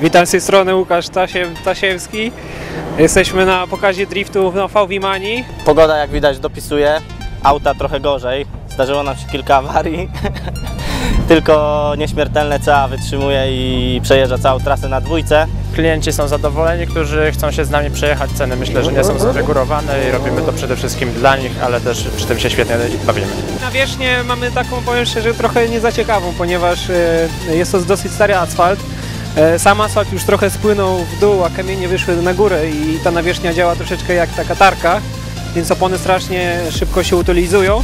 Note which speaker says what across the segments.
Speaker 1: Witam z tej strony Łukasz Tasiem, Tasiemski. Jesteśmy na pokazie driftów na VW Mani.
Speaker 2: Pogoda jak widać dopisuje, auta trochę gorzej. Zdarzyło nam się kilka awarii. Tylko nieśmiertelne CA wytrzymuje i przejeżdża całą trasę na dwójce.
Speaker 3: Klienci są zadowoleni, którzy chcą się z nami przejechać. Ceny myślę, że nie są zrygorowane i robimy to przede wszystkim dla nich, ale też przy tym się świetnie bawimy.
Speaker 1: Nawierzchnię mamy taką, powiem szczerze, trochę nie za ciekawą, ponieważ e, jest to dosyć stary asfalt. E, Sam asfalt już trochę spłynął w dół, a kamienie wyszły na górę i ta nawierzchnia działa troszeczkę jak taka tarka, więc opony strasznie szybko się utylizują.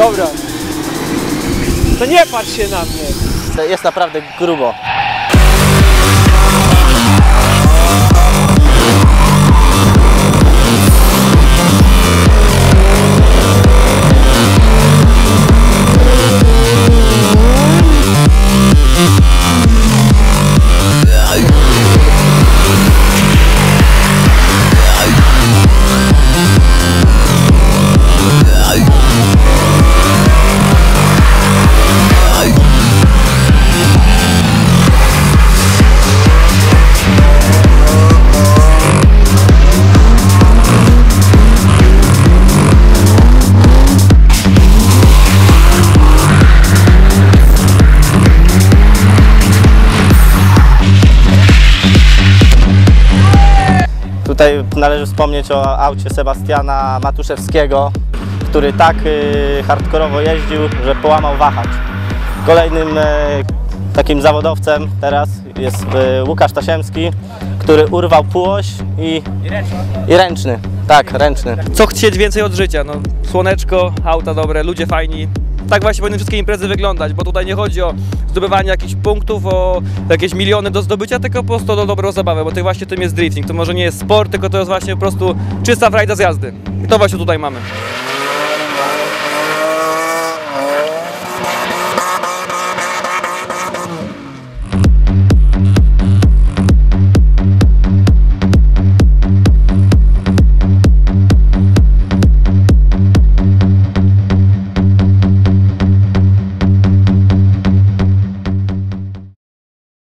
Speaker 1: Dobra. To nie patrz się na mnie.
Speaker 2: To Jest naprawdę grubo. Tutaj należy wspomnieć o aucie Sebastiana Matuszewskiego, który tak y, hardkorowo jeździł, że połamał wahacz. Kolejnym e, takim zawodowcem teraz jest e, Łukasz Tasiemski, który urwał półoś i, i ręczny. Tak, ręczny.
Speaker 4: co chcieć więcej od życia. No, słoneczko, auta dobre, ludzie fajni. Tak właśnie powinny wszystkie imprezy wyglądać, bo tutaj nie chodzi o zdobywanie jakichś punktów, o jakieś miliony do zdobycia, tylko po prostu o dobrą zabawę, bo to właśnie tym jest drifting. To może nie jest sport, tylko to jest właśnie po prostu czysta frajda z jazdy. I to właśnie tutaj mamy.